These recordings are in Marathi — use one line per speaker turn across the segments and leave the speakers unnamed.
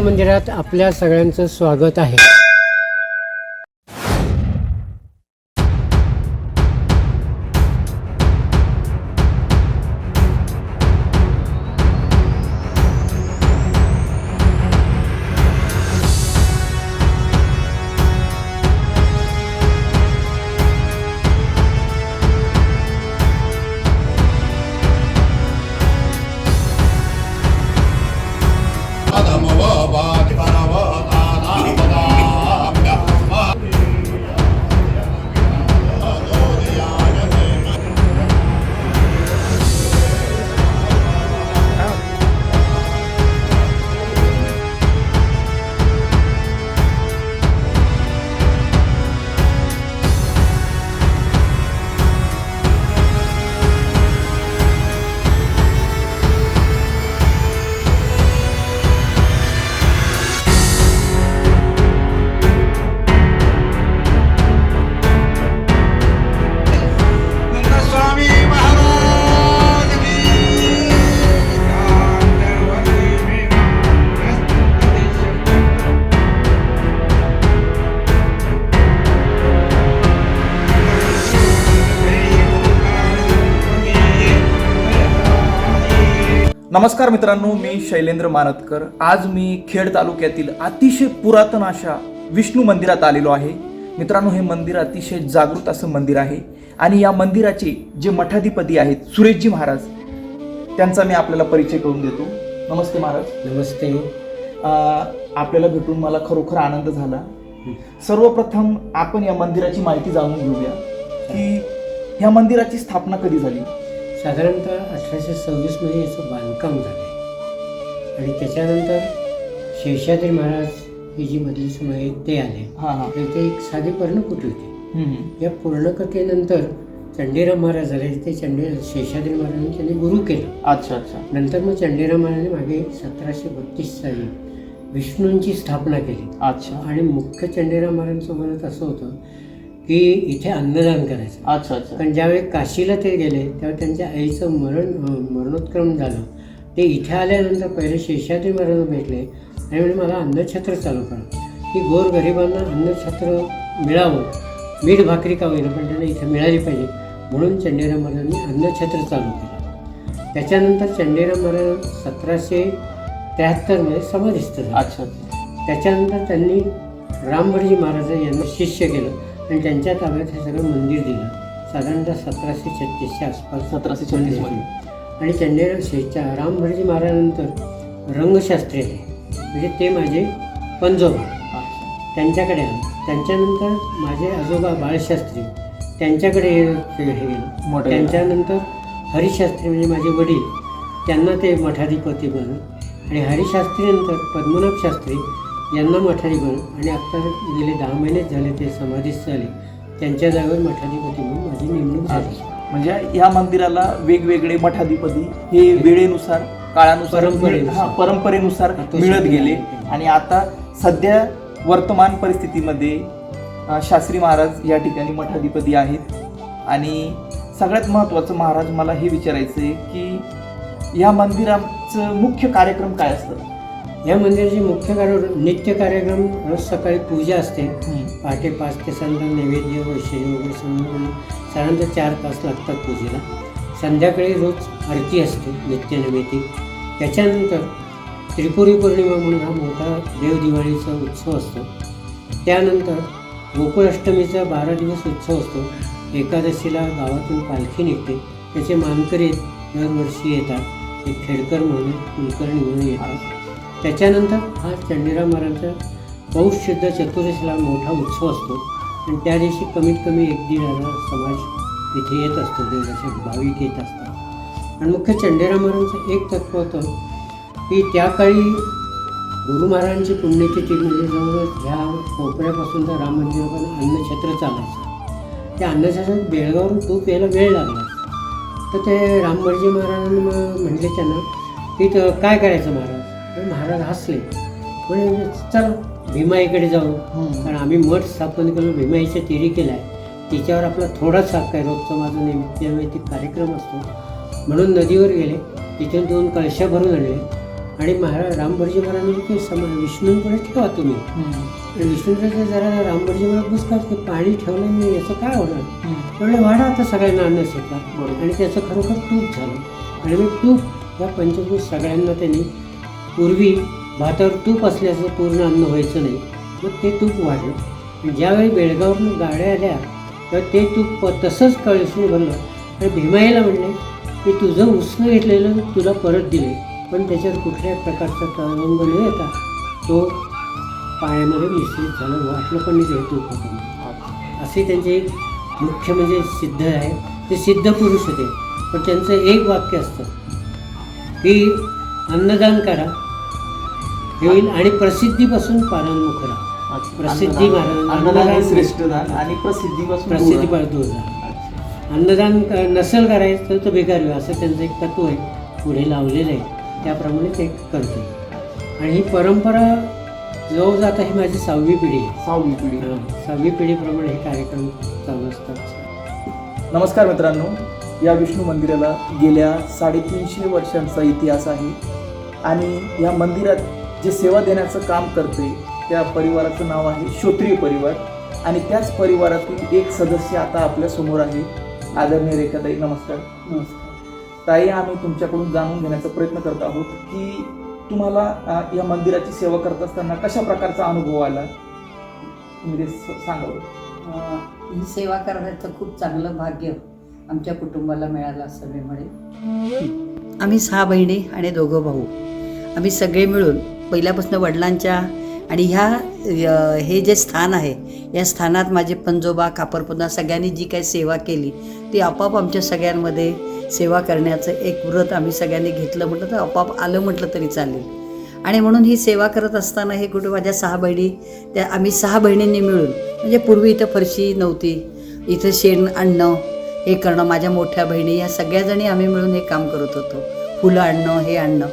मंदिरात आपल्या सगळ्यांचं स्वागत आहे.
नमस्कार मित्रांनो मी शैलेंद्र मानतकर. आज मी खेड तालुक्यातील अतिशय पुरातन अशा विष्णू मंदिरात आलेलो आहे. मित्रांनो हे मंदिर अतिशय जागृत असं मंदिर आहे आणि या मंदिराचे जे मठाधिपती आहेत सुरेशजी महाराज त्यांचा मी आपल्याला परिचय करून देतो. नमस्ते महाराज.
नमस्ते.
आपल्याला भेटून मला खरोखर आनंद झाला. सर्वप्रथम आपण या मंदिराची माहिती जाणून घेऊया की ह्या मंदिराची स्थापना कधी झाली?
साधारणतः अठराशे सव्वीसमध्ये याचं बांधकाम झालं आणि त्याच्यानंतर शेषाद्री महाराज हे जी मधली समय आहेत ते आले.
हां हां.
आणि ते एक साधी पर्णकुटी होती. या पूर्णकथेनंतर चंडीराम महाराज झाले. ते चंडी शेषाद्री महाराजांनी त्यांनी गुरु केलं.
अच्छा अच्छा.
नंतर मग चंडीराम महाराजांनी मागे सतराशे बत्तीस साली विष्णूंची स्थापना केली.
अच्छा.
आणि मुख्य चंडीराम महाराजांचं म्हणत असं होतं की इथे अन्नदान करायचं.
अच्छा अच्छा.
पण ज्यावेळी काशीला ते गेले तेव्हा त्यांच्या आईचं मरण मरणोत्क्रम झालं. ते इथे आल्यानंतर पहिले शेषाद्री महाराजांना भेटले आणि म्हणजे मला अन्नछत्र चालू करा. की गोर गरिबांना अन्नछत्र मिळावं. मीठ भाकरी का होईना पण त्यांना इथे मिळाली पाहिजे. म्हणून चंडीराम महाराजांनी अन्नछत्र चालू केलं. त्याच्यानंतर चंडीराम महाराज सतराशे त्र्याहत्तरमध्ये समाधिस्थ झाले.
अच्छा अच्छा.
त्याच्यानंतर त्यांनी रामभटजी महाराज यांना शिष्य केलं. आणि त्यांच्या ताब्यात हे सगळं मंदिर दिलं. साधारणतः सतराशे छत्तीसच्या आसपास
सतराशे छत्तीसमध्ये.
आणि चंडीराम शेच्या रामभटजी महाराजांनंतर रंगशास्त्री आले म्हणजे ते माझे पंजोबा. त्यांच्याकडे आले. त्याच्यानंतर माझे आजोबा बाळशास्त्री त्यांच्याकडे हे गेलं. त्यांच्यानंतर हरिशास्त्री म्हणजे माझे वडील. त्यांना ते मठाधिपती बनले आणि हरिशास्त्रीनंतर पद्मनाभ शास्त्री यांना मठाधिपती आणि आता गेले दहा महिनेच झाले ते समाधीस झाले त्यांच्या जागेवर मठाधिपती म्हणून माझी नेमणूक झाली.
म्हणजे या मंदिराला वेगवेगळे मठाधिपती हे वेळेनुसार काळानुसार
परंपरेनुसार.
हा, परंपरेनुसार मिळत गेले. आणि आता सध्या वर्तमान परिस्थितीमध्ये शास्त्री महाराज या ठिकाणी मठाधिपती आहेत. आणि सगळ्यात महत्त्वाचं महाराज मला हे विचारायचं आहे की या मंदिराचं मुख्य कार्यक्रम काय असतं?
या मंदिराचे मुख्य कार्यक्रम नित्य कार्यक्रम रोज सकाळी पूजा असते. पहाटे पाच ते संध्या नैवेद्य वगैरे साधारणतः चार तास लागतात पूजेला. संध्याकाळी रोज आरती असते नित्य नैवेद्य. त्याच्यानंतर त्रिपुरी पौर्णिमा म्हणून हा मोठा देव दिवाळीचा उत्सव असतो. त्यानंतर गोकुळाष्टमीचा बारा दिवस उत्सव असतो. एकादशीला गावातून पालखी निघते. त्याचे मानकरी दरवर्षी येतात. एक खेडकर म्हणून कुलकर्णी म्हणून येतात. त्याच्यानंतर हा चंडीराम महाराजांचा पौष शुद्ध चतुर्दशीला मोठा उत्सव असतो. आणि त्या दिवशी कमीत कमी एक दीड हजार समाज इथे येत असतो देवाचे भाविक येत असतात आणि मुख्य चंडीराम महाराजांचं एक तत्व होतं की त्या काळी गुरु महाराजांची पुण्यतिथी म्हणजे जवळजवळ ह्या कोपऱ्यापासून तर राम मंदिरापर्यंत अन्नछत्र चालायचं. त्या अन्नछत्रात बेळगावरून तूप यायला वेळ लागला. तर ते रामभटजी महाराजांनी मग म्हणले त्यांना की काय करायचं महाराज? महाराज हसले. म्हणजे चला भीमाईकडे जाऊ कारण आम्ही मठ स्थापन केलं भीमाईच्या तिरी केला आहे तिच्यावर आपला थोडाच हक्क आहे रोजचा माझा नित्य नैमित्तिक कार्यक्रम असतो. म्हणून नदीवर गेले. तिथून दोन कळशा भरून आणले. आणि महाराज रामभटजी महाराजांनी की सम विष्णूंकडे ठेवा तुम्ही. आणि विष्णूंकडे जरा रामभटजी महाराज बसतात की पाणी ठेवलं मी याचं काय होणार? म्हणलं वाढा आता सगळ्यांना अन्न शेतला
बरोबर.
आणि त्याचं खरोखर तूप झालं. आणि मग तूप या पंचभूत सगळ्यांना त्यांनी पूर्वी भातावर तूप असल्याचं पूर्ण अन्न व्हायचं नाही मग ते तूप वाढलं. ज्यावेळी बेळगावरून गाड्या आल्या तर ते तूप तसंच कळसून भरलं. आणि भीमाईला म्हणले की तुझं उसणं घेतलेलं तुला परत दिले पण त्याच्यात कुठल्याही प्रकारचा तळंग न येता तो पायामध्ये मिश्रित झालं वाटलं पण नाही ते तूप होतं असे त्यांचे एक मुख्य म्हणजे सिद्ध आहे. ते सिद्ध पुरुष होते. पण त्यांचं एक वाक्य असतं की अन्नदान करा हे होईल आणि प्रसिद्धीपासून पारांमुख राहा प्रसिद्धी
अन्नदान हे श्रेष्ठ दान आणि प्रसिद्धीपासून दूर
प्रसिद्धी
राहा.
दूर राहा. अन्नदान नसेल करायचं तर तो बेकार होईल. असं त्यांचं एक तत्व आहे. पुढे लावलेलं आहे. त्याप्रमाणे ते करते आणि ही परंपरा जवळ जाता ही माझी सहावी पिढी आहे.
सहावी पिढी.
सहावी पिढीप्रमाणे हे कार्यक्रम चालू असतात.
नमस्कार मित्रांनो. या विष्णू मंदिराला गेल्या साडेतीनशे वर्षांचा इतिहास आहे. आणि या मंदिरात जे सेवा देण्याचं काम करते त्या परिवाराचं नाव आहे श्रोत्रिय परिवार. आणि त्याच परिवारातील एक सदस्य आता आपल्यासमोर आहे. आदरणीय रेखाताई नमस्कार.
नमस्कार.
ताई आम्ही तुमच्याकडून जाणून घेण्याचा प्रयत्न करत आहोत की तुम्हाला या मंदिराची सेवा करत असताना कशा प्रकारचा अनुभव आला? तुम्ही ते स- सांगावं
ही सेवा करण्याचं खूप चांगलं भाग्य आमच्या कुटुंबाला मिळालं असं मी म्हणेन आम्ही सहा बहिणी आणि दोघं भाऊ. आम्ही सगळे मिळून पहिल्यापासून वडिलांच्या आणि ह्या हे जे स्थान आहे या स्थानात माझे पंजोबा कापरपुना सगळ्यांनी जी काही सेवा केली ती आपोआप आमच्या सगळ्यांमध्ये सेवा करण्याचं एक व्रत आम्ही सगळ्यांनी घेतलं म्हटलं तर आपोआप आलं म्हटलं तरी चालेल. आणि म्हणून ही सेवा करत असताना हे कुठे माझ्या सहा बहिणी त्या आम्ही सहा बहिणींनी मिळून म्हणजे पूर्वी इथं फरशी नव्हती इथं शेण आणणं हे करणं माझ्या मोठ्या बहिणी या सगळ्याजणी आम्ही मिळून हे काम करत होतो. फुलं आणणं हे आणणं.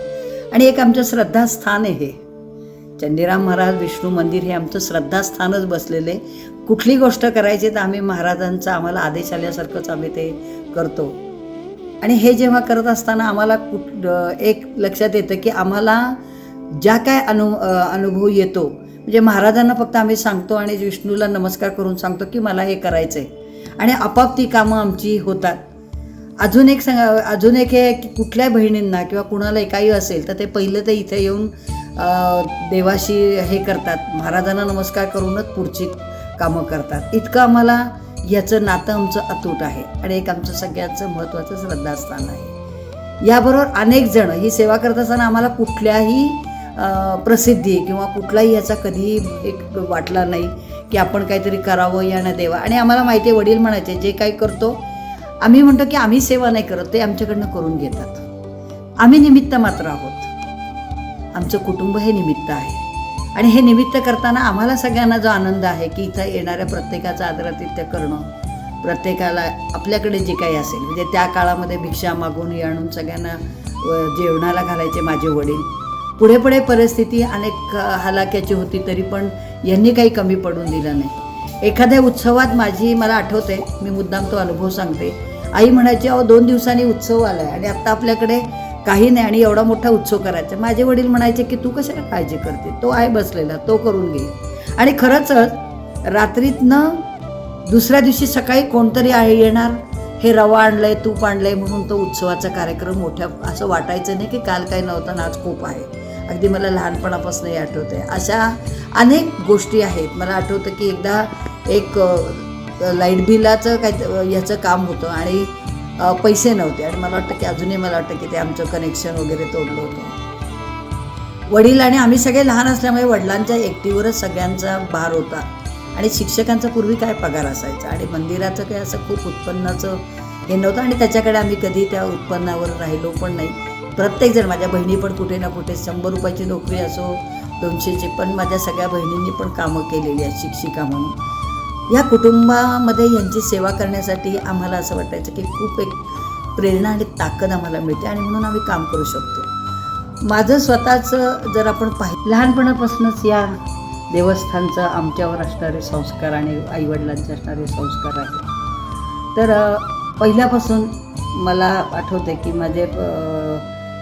आणि एक आमचं श्रद्धास्थान आहे. हे चंदीराम महाराज विष्णू मंदिर हे आमचं श्रद्धास्थानच बसलेलं. आहे कुठली गोष्ट करायची तर आम्ही महाराजांचा आम्हाला आदेश आल्यासारखंच आम्ही ते करतो. आणि हे जेव्हा करत असताना आम्हाला कुठ एक लक्षात येतं की आम्हाला ज्या काय अनु अनुभव येतो म्हणजे महाराजांना फक्त आम्ही सांगतो आणि विष्णूला नमस्कार करून सांगतो की मला हे करायचं आहे आणि आपाप ती कामं आमची होतात. अजून एक सांगा अजून एक हे की कुठल्या बहिणींना किंवा कुणालाही काही असेल तर ते पहिलं तर इथे येऊन देवाशी हे करतात. महाराजांना नमस्कार करूनच पुढची कामं करतात. इतकं आम्हाला याचं नातं आमचं अतूट आहे आणि एक आमचं सगळ्यांचं महत्त्वाचं श्रद्धास्थान आहे. याबरोबर अनेक जण ही सेवा करत असताना आम्हाला कुठल्याही प्रसिद्धी किंवा कुठलाही याचा कधीही एक वाटला नाही की आपण काहीतरी करावं या ना देवा. आणि आम्हाला माहिती आहे वडील म्हणायचे जे काही करतो आम्ही म्हणतो की आम्ही सेवा नाही करत ते आमच्याकडनं करून घेतात. आम्ही निमित्त मात्र आहोत. आमचं कुटुंब हे निमित्त आहे. आणि हे निमित्त करताना आम्हाला सगळ्यांना जो आनंद आहे की इथं येणाऱ्या प्रत्येकाचं आदरातिथ्य करणं प्रत्येकाला आपल्याकडे जे काही असेल म्हणजे त्या काळामध्ये भिक्षा मागून आणून सगळ्यांना जेवणाला घालायचे माझे वडील. पुढे पुढे परिस्थिती अनेक हलाक्याची हलाख्याची होती तरी पण यांनी काही कमी पडून दिलं नाही. एखाद्या उत्सवात माझी मला आठवते मी मुद्दाम तो अनुभव सांगते. आई म्हणायची अहो दोन दिवसांनी उत्सव आला आहे आणि आत्ता आपल्याकडे काही नाही आणि एवढा मोठा उत्सव करायचा. माझे वडील म्हणायचे की तू कशाला काळजी करते? तो आहे बसलेला तो करून घे. आणि खरंच रात्रीतनं दुसऱ्या दिवशी सकाळी कोणतरी आहे येणार हे रवा आणलं आहे तूप आणलं आहे म्हणून तो उत्सवाचा कार्यक्रम मोठ्या असं वाटायचं नाही की काल काही नव्हतं आणि आज खूप आहे. अगदी मला लहानपणापासून हे आठवतं आहे अशा अनेक गोष्टी आहेत. मला आठवतं की एकदा एक लाइट बिलाचं काही याचं काम होतं आणि पैसे नव्हते. आणि मला वाटतं की अजूनही मला वाटतं की ते आमचं कनेक्शन वगैरे तोडलं होतं. वडील आणि आम्ही सगळे लहान असल्यामुळे वडिलांच्या एकटीवरच सगळ्यांचा भार होता. आणि शिक्षकांचा पूर्वी काय पगार असायचा? आणि मंदिराचं काय असं खूप उत्पन्नाचं हे नव्हतं. आणि त्याच्याकडे आम्ही कधी त्या उत्पन्नावर राहिलो पण नाही. प्रत्येकजण माझ्या बहिणी पण कुठे ना कुठे शंभर रुपयाची नोकरी असो दोनशेची पण माझ्या सगळ्या बहिणींनी पण कामं केलेली आहेत शिक्षिका म्हणून. या कुटुंबामध्ये यांची सेवा करण्यासाठी आम्हाला असं वाटायचं की खूप एक प्रेरणा आणि ताकद आम्हाला मिळते आणि म्हणून आम्ही काम करू शकतो. माझं स्वतःचं जर आपण पाहि लहानपणापासूनच या देवस्थानचं आमच्यावर असणारे संस्कार आणि आईवडिलांचे असणारे संस्कार आहेत. तर पहिल्यापासून मला आठवते की माझे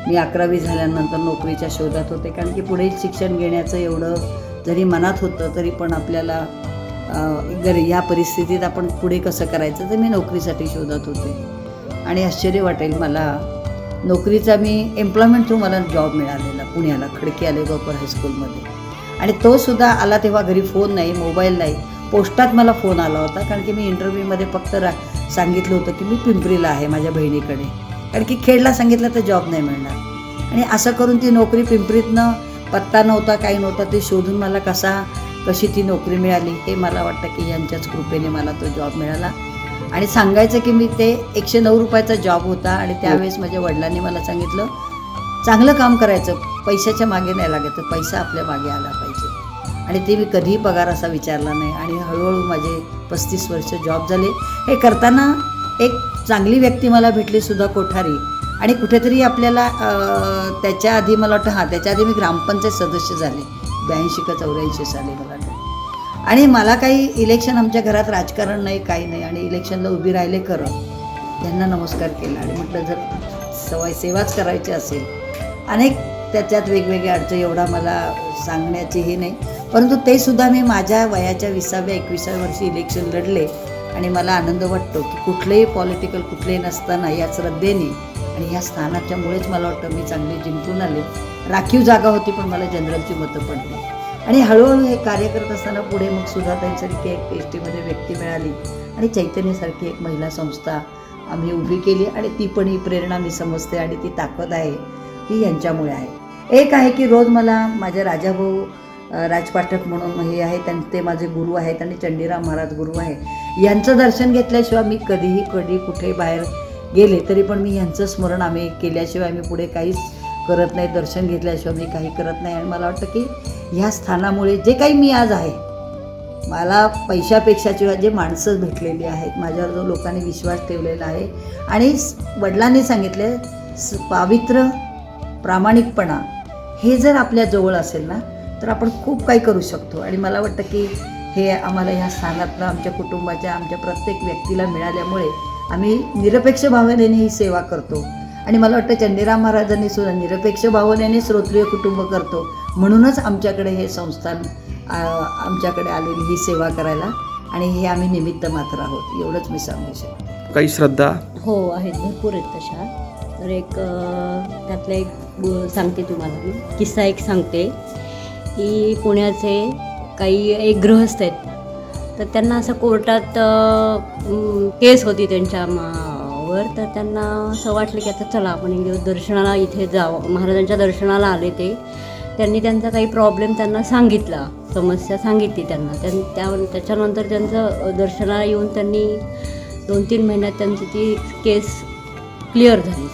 मी अकरावी झाल्यानंतर नोकरीच्या शोधात होते. कारण की पुढे शिक्षण घेण्याचं एवढं जरी मनात होतं तरी पण आपल्याला जर ह्या परिस्थितीत आपण पुढे कसं करायचं तर मी नोकरीसाठी शोधत होते. आणि आश्चर्य वाटेल मला नोकरीचा मी एम्प्लॉयमेंट थ्रू मला जॉब मिळालेला पुण्याला खडकी आले गोपर हायस्कूलमध्ये आणि तोसुद्धा आला तेव्हा घरी फोन नाही मोबाईल नाही. पोस्टात मला फोन आला होता कारण की मी इंटरव्ह्यूमध्ये फक्त रा सांगितलं होतं की मी पिंपरीला आहे माझ्या बहिणीकडे. कारण की खेडला सांगितलं तर जॉब नाही मिळणार. आणि असं करून ती नोकरी पिंपरीतनं पत्ता नव्हता काही नव्हता ते शोधून मला कसा कशी ती नोकरी मिळाली हे मला वाटतं की यांच्याच कृपेने मला तो जॉब मिळाला. आणि सांगायचं की मी ते एकशे नऊ रुपयाचा जॉब होता आणि त्यावेळेस माझ्या वडिलांनी मला सांगितलं चांगलं काम करायचं पैशाच्या मागे नाही लागायचं पैसा आपल्या मागे आला पाहिजे. आणि ते मी कधीही पगार असा विचारला नाही आणि हळूहळू माझे पस्तीस वर्ष जॉब झाले. हे करताना एक चांगली व्यक्ती मला भेटली सुद्धा कोठारी. आणि कुठेतरी आपल्याला त्याच्या आधी मला वाटतं हां त्याच्या आधी मी ग्रामपंचायत सदस्य झाले. ब्याऐंशी का चौऱ्याऐंशी साली मला आणि मला काही इलेक्शन आमच्या घरात राजकारण नाही काही नाही. आणि इलेक्शनला उभी राहिले करत त्यांना नमस्कार केला. आणि म्हटलं जर सवय सेवाच करायची असेल अनेक त्याच्यात वेगवेगळ्या अडचण एवढा मला सांगण्याची हे नाही. परंतु ते सुद्धा मी माझ्या वयाच्या विसाव्या एकविसाव्या वर्षी इलेक्शन लढले आणि मला आनंद वाटतो की कुठलेही पॉलिटिकल कुठलेही नसताना या श्रद्धेने आणि ह्या स्थानाच्यामुळेच मला वाटतं मी चांगली जिंकून आले. राखीव जागा होती पण मला जनरलची मतं पडली. आणि हळूहळू हे कार्य करत असताना पुढे मग सुधाताईंसारखी एक एस टीमध्ये व्यक्ती मिळाली आणि चैतन्यसारखी एक महिला संस्था आम्ही उभी केली आणि ती पण ही प्रेरणा मी समजते आणि ती ताकद आहे ही यांच्यामुळे आहे. एक आहे की रोज मला माझ्या राजाभाऊ राजपाठक म्हणून हे आहेत आणि ते माझे गुरु आहेत आणि चंडीराम महाराज गुरु आहे. यांचं दर्शन घेतल्याशिवाय मी कधीही कधी कुठे बाहेर गेले तरी पण मी यांचं स्मरण आम्ही केल्याशिवाय मी पुढे काहीच करत नाही दर्शन घेतल्याशिवाय मी काही करत नाही. आणि मला वाटतं की ह्या स्थानामुळे जे काही मी आज आहे मला पैशापेक्षाची जे माणसं भेटलेली आहेत माझ्यावर जो लोकांनी विश्वास ठेवलेला आहे आणि वडिलांनी सांगितले स- पावित्र्य प्रामाणिकपणा हे जर आपल्या जवळ असेल ना तर आपण खूप काही करू शकतो. आणि मला वाटतं की हे आम्हाला ह्या स्थानातनं आमच्या कुटुंबाच्या आमच्या प्रत्येक व्यक्तीला मिळाल्यामुळे आम्ही निरपेक्ष भावनेने ही सेवा करतो. आणि मला वाटतं चंडीराम महाराजांनी सुद्धा निरपेक्ष भावनेने श्रोत्रिय कुटुंब करतो. म्हणूनच आमच्याकडे हे संस्थान आमच्याकडे आलेली ही सेवा करायला. आणि हे आम्ही निमित्त मात्र आहोत एवढंच मी सांगू शकते.
काही श्रद्धा?
हो आहेत भरपूर आहेत तशा. तर एक त्यातला एक ब- सांगते तुम्हाला मी. किस्सा एक सांगते. की पुण्याचे काही एक गृहस्थ आहेत. तर त्यांना असं कोर्टात केस होती त्यांच्या मा- वर तर त्यांना असं वाटलं की आता चला आपण एक दिवस दर्शनाला इथे जावं. महाराजांच्या दर्शनाला आले ते. त्यांनी त्यांचा काही प्रॉब्लेम त्यांना सांगितला. समस्या सांगितली त्यांना. त्यां त्या त्याच्यानंतर त्यांचं दर्शनाला येऊन त्यांनी दोन तीन महिन्यात त्यांची ती केस क्लिअर झाली.